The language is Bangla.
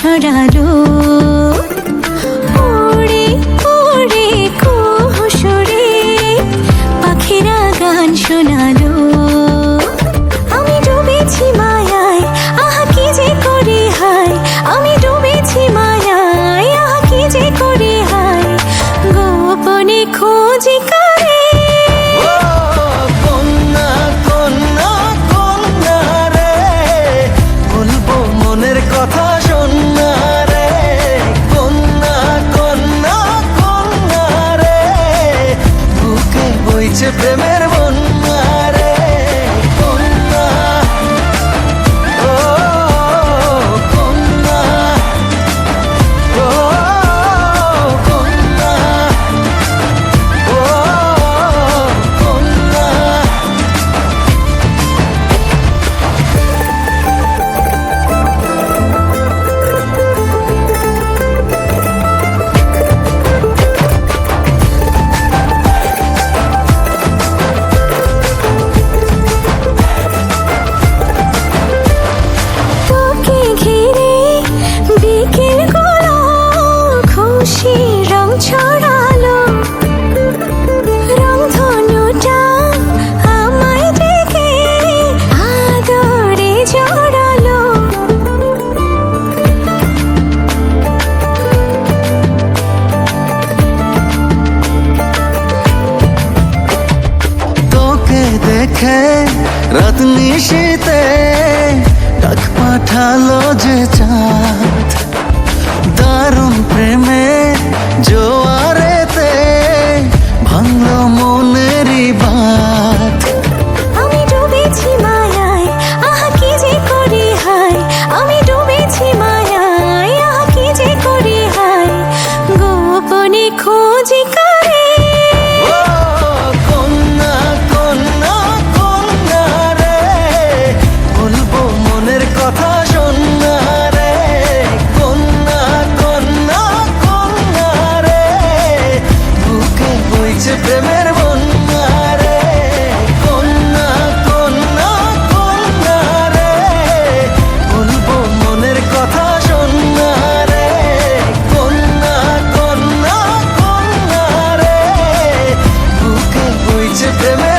ছড়ালো teplé mervo ছড়ালো। রংধনুটা আমায় ডেকে আদরে জড়ালো। তোকে দেখে রাত নিশে Deme